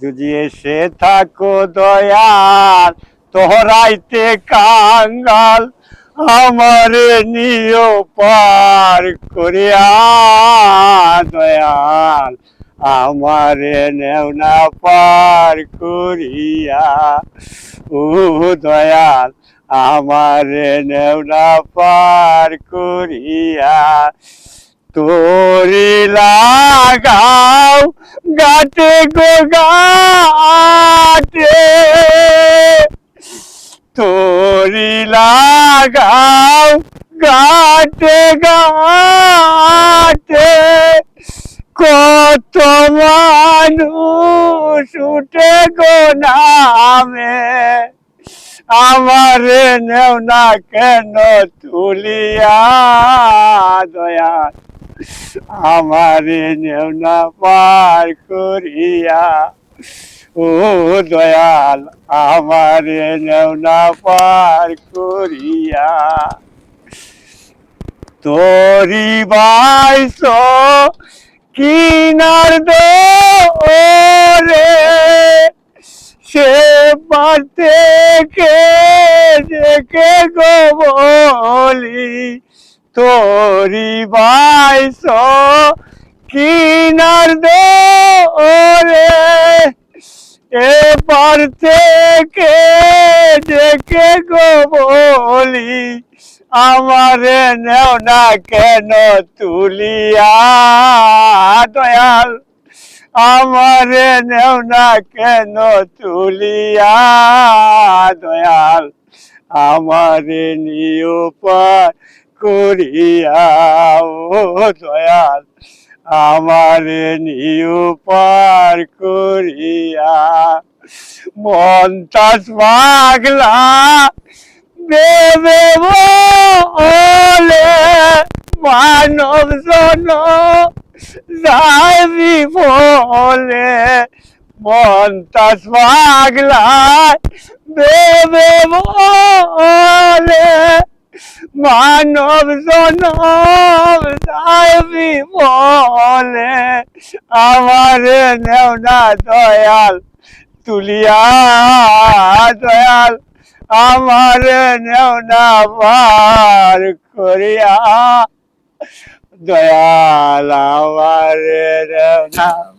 যদি এসে থাকো দয়াল, তোহরাইতে কাঙ্গাল, আমারে নিও পার করিয়া। দয়াল, আমারে নেও না পার করিয়া। ও দয়াল, আমারে নেও না পার করিয়া। তোরি লাগাও গাতে গো গাতে তোরি লাগাও গাতে গাতে কত মানুষ উঠে গো নামে। আমার নেও না কেন তুলিয়া দয়া। আমার নেও না পার করিয়া। ও দয়াল, আমার নেও না পার করিয়া। তোরি বাইস কিনার দো রে সে পাতে কে দেখে গো বলি? বাইস কিনার দো রে এবার থেকে দেখে গো বলি, আমারে নেও না কেন তুলিয়া। দয়াল, আমারে নেও না কেন তুলিয়া। দয়াল, আমারে নিও করিয়া, ও দয়াল, আমারে নিও পার করিয়া মন্তাস পাগলা, দেবে বলে মানব জন যাবি বলে মন্তাস পাগলা দেবে বলে মানব জনম যাবি বলে আমার নেও না দয়াল, তুলিয়া দয়াল। আমার নেও না বার করিয়া। দয়াল, আমার নেও না পার